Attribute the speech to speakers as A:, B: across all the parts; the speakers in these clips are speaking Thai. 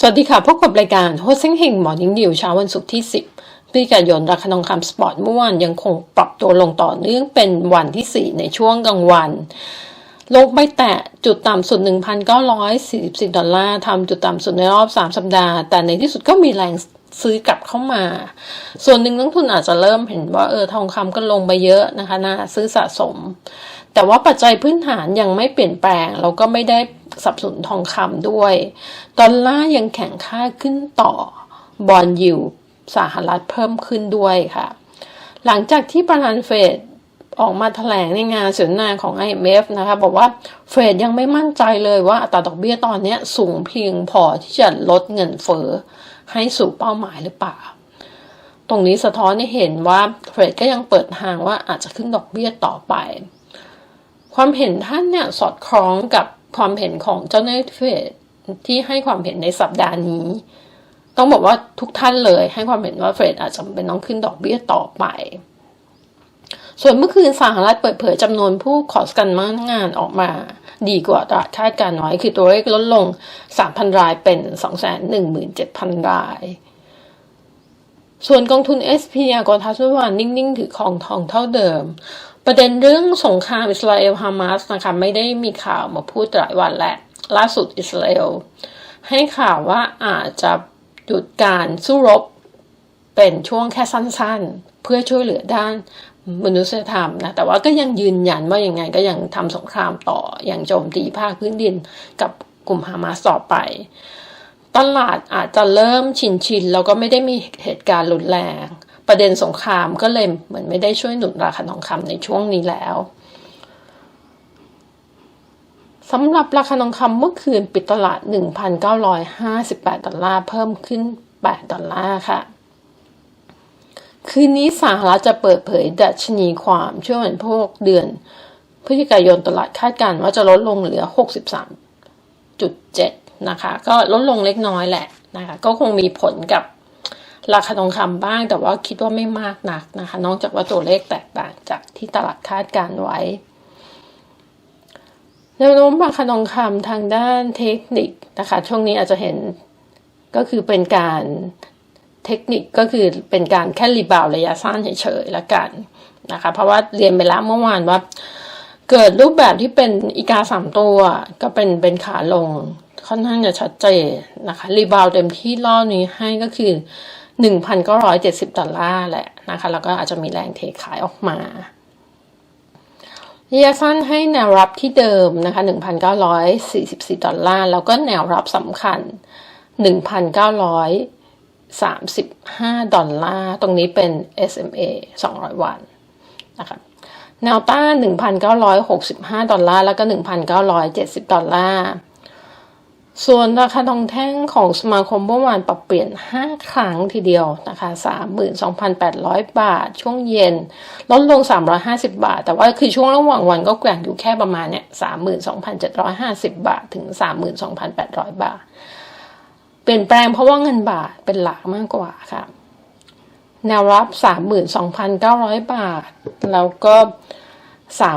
A: สวัสดีค่ะ พบกับรายการโฮสเซิงเฮงมอนิ่งดิวเช้าวันศุกร์ที่ 10พฤศจิกายนราคาทองคำสปอร์ตเมื่อวานยังคงปรับตัวลงต่อเนื่องเป็นวันที่ 4 ในช่วงกลางวัน ลงไปแตะจุดต่ำสุด 1,944 ดอลลาร์ทำจุดต่ำสุดในรอบ 3 สัปดาห์ แต่ในที่สุดก็มีแรงซื้อกลับเข้ามา ส่วนหนึ่งนักทุนอาจจะเริ่มเห็นว่าเออทองคำก็ลงไปเยอะนะคะนะซื้อสะสม แต่ว่าปัจจัยพื้นฐานยังไม่เปลี่ยนแปลงเราก็ไม่ได้สับสนทองคำด้วย ดอลลาร์ยังแข็งค่าขึ้นต่อบอลยิวสหรัฐเพิ่มขึ้นด้วยค่ะ หลังจากที่ประธานเฟดออกมาแถลงในงานเสวนาของ IMF นะคะ บอกว่าเฟดยังไม่มั่นใจเลยว่าอัตราดอกเบี้ยตอนนี้สูงเพียงพอที่จะลดเงินเฟ้อให้สู่เป้าหมายหรือเปล่า ตรงนี้สะท้อนให้เห็นว่าเฟดก็ยังเปิดทางว่าอาจจะขึ้นดอกเบี้ยต่อไป ความเห็นท่านเนี่ยสอดคล้องกับความเห็นของเจ้าหน้าที่เฟดที่ให้ความเห็นในสัปดาห์นี้ ต้องบอกว่าทุกท่านเลยให้ความเห็นว่าเฟดอาจจะเป็นต้องขึ้นดอกเบี้ยต่อไป ส่วนเมื่อคืนสหรัฐเปิดเผยจำนวนผู้ขอสกันมางานออกมาดีกว่าตลาดคาดการน้อยคือตัวเลขลดลง 3,000 รายเป็น 217,000 ราย ส่วนกองทุน SP กองทัพเมื่อวานนิ่ง ๆ ถือของทองเท่าเดิม ประเด็นเรื่องสงครามอิสราเอลฮามาสนะคะไม่ได้มีข่าวมาพูดหลายวันแหละล่าสุดอิสราเอลให้ข่าวว่าอาจจะหยุดการสู้รบเป็นช่วงแค่สั้นๆ เพื่อช่วยเหลือด้านมนุษยธรรมนะแต่ว่าก็ยังยืนยันว่าอยังไงก็ยังทำสงครามต่ออย่างโจมตีภาคพื้นดินกับกลุ่มฮามาสต่อไป ตลาดอาจจะเริ่มชินชินแล้วก็ไม่ได้มีเหตุการณ์รุนแรง ประเด็นสงครามก็เลยเหมือนไม่ได้ช่วยหนุนราคาทองคำในช่วงนี้แล้วสำหรับราคาทองคำเมื่อคืนปิดตลาด 1,958 ดอลลาร์เพิ่มขึ้น 8 ดอลลาร์ค่ะ คืนนี้สหรัฐจะเปิดเผยดัชนีความช่วงพวกเดือนพฤศจิกายนตลาดคาดการณ์ว่าจะลดลงเหลือ 63.7 นะคะ ก็ลดลงเล็กน้อยแหละนะคะ ก็คงมีผลกับ ราคาทองคำบ้าง แต่ว่าคิดว่าไม่มากนักนะคะ นอกจากว่าตัวเลขแตกต่างจากที่ตลาดคาดการไว้แนวโน้มราคาทองคำทางด้านเทคนิคนะคะ ช่วงนี้อาจจะเห็นก็คือเป็นการเทคนิคก็คือเป็นการแค่รีบาวระยะสั้นเฉยๆละกันนะคะ เพราะว่าเรียนไปแล้วเมื่อวานว่า เกิดรูปแบบที่เป็นอีกาสามตัว ก็เป็นเป็นขาลงค่อนข้างจะชัดเจนนะคะ รีบาวเต็มที่รอบนี้ให้ก็คือ 1,970 ดอลลาร์แหละนะคะ แล้วก็อาจจะมีแรงเทขายออกมาระยะสั้นให้แนวรับที่เดิมนะคะ 1,944 ดอลลาร์ แล้วก็แนวรับสำคัญ 1,935 ดอลลาร์ ตรงนี้เป็น SMA 200 วันนะคะ แนวต้าน 1,965 ดอลลาร์ แล้วก็ 1,970 ดอลลาร์ ส่วนราคาทองแท่งของสมาคมเมื่อวานปรับเปลี่ยน 5 ครั้งทีเดียวนะคะ 32,800 บาท ช่วงเย็น ลดลง 350 บาท แต่ว่าคือช่วงระหว่างวันก็แกว่งอยู่แค่ประมาณเนี่ย 32,750 บาท ถึง 32,800 บาท เปลี่ยนแปลงเพราะว่าเงินบาทเป็นหลักมากกว่าค่ะ แนวรับ 32,900 บาท แล้วก็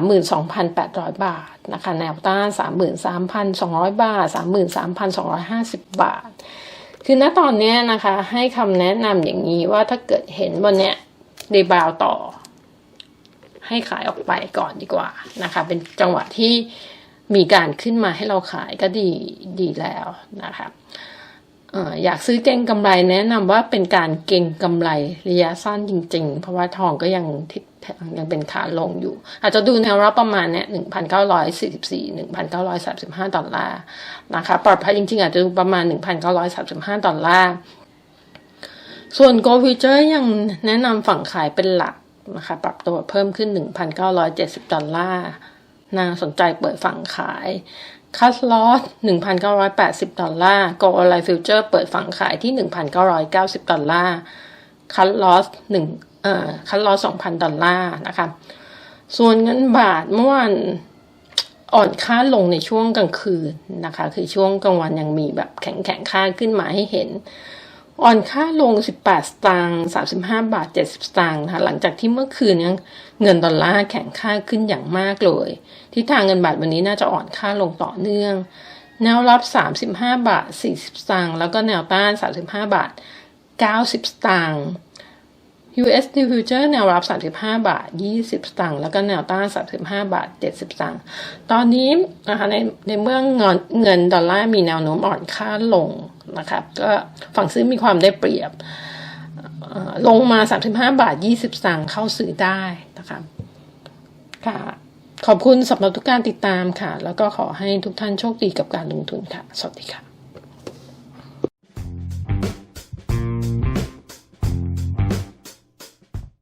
A: 32,800 บาทนะคะแนวต้าน 33,200 บาท 33,250 บาท คือณตอนนี้นะคะให้คำแนะนำอย่างนี้ว่าถ้าเกิดเห็นวันนี้รีบาวต่อ ให้ขายออกไปก่อนดีกว่านะคะ เป็นจังหวะที่มีการขึ้นมาให้เราขายก็ดีดีแล้วนะคะ อยากซื้อเก่งกำไรแนะนำว่าเป็นการเก่งกำไรระยะสั้นจริง ๆ เพราะว่าทองก็ยังยังเป็นขาลงอยู่ อาจจะดูแนวรับประมาณเนี้ยหนึ่งพันเก้าร้อยสี่สิบสี่หนึ่งพันเก้าร้อยสามสิบห้าดอลลาร์นะคะปลอดภัยจริง ๆ อาจจะดูประมาณหนึ่งพันเก้าร้อยสามสิบห้าดอลลาร์ส่วนโกลฟิเจอร์ยังแนะนำฝั่งขายเป็นหลักนะคะปรับตัวเพิ่มขึ้น 1,970 ดอลลาร์น่าสนใจเปิดฝั่งขาย คัสลอส1,980 ดอลลาร์โกลไลฟิวเจอร์เปิดฝั่งขายที่ 1,990 ดอลลาร์คัสลอส1เอ่อคัสลอส2,000 ดอลลาร์นะคะส่วนเงินบาทเมื่อวานอ่อนค่าลงในช่วงกลางคืนนะคะ คือช่วงกลางวันยังมีแบบแข็งแข็งค่าขึ้นมาให้เห็น อ่อนค่าลง 18 สตางค์ 35 บาท 70 สตางค์ค่ะ หลังจากที่เมื่อคืนนี้เงินดอลลาร์แข็งค่าขึ้นอย่างมากเลย ทิศทางเงินบาทวันนี้น่าจะอ่อนค่าลงต่อเนื่อง แนวรับ 35 บาท 40 สตางค์ แล้วก็แนวต้าน 35 บาท 90 สตางค์ USD Future แนวรับ 35 บาท 20 สตางค์ แล้วก็แนวต้าน 35 บาท 70 สตางค์ ตอนนี้นะคะในในเมื่อเงินเงินดอลลาร์มีแนวโน้มอ่อนค่าลงนะครับก็ฝั่งซื้อมีความได้เปรียบ ลงมา 35 บาท 20 สตางค์เข้าซื้อได้นะคะค่ะ ขอบคุณสำหรับทุกการติดตามค่ะ แล้วก็ขอให้ทุกท่านโชคดีกับการลงทุนค่ะ สวัสดีค่ะ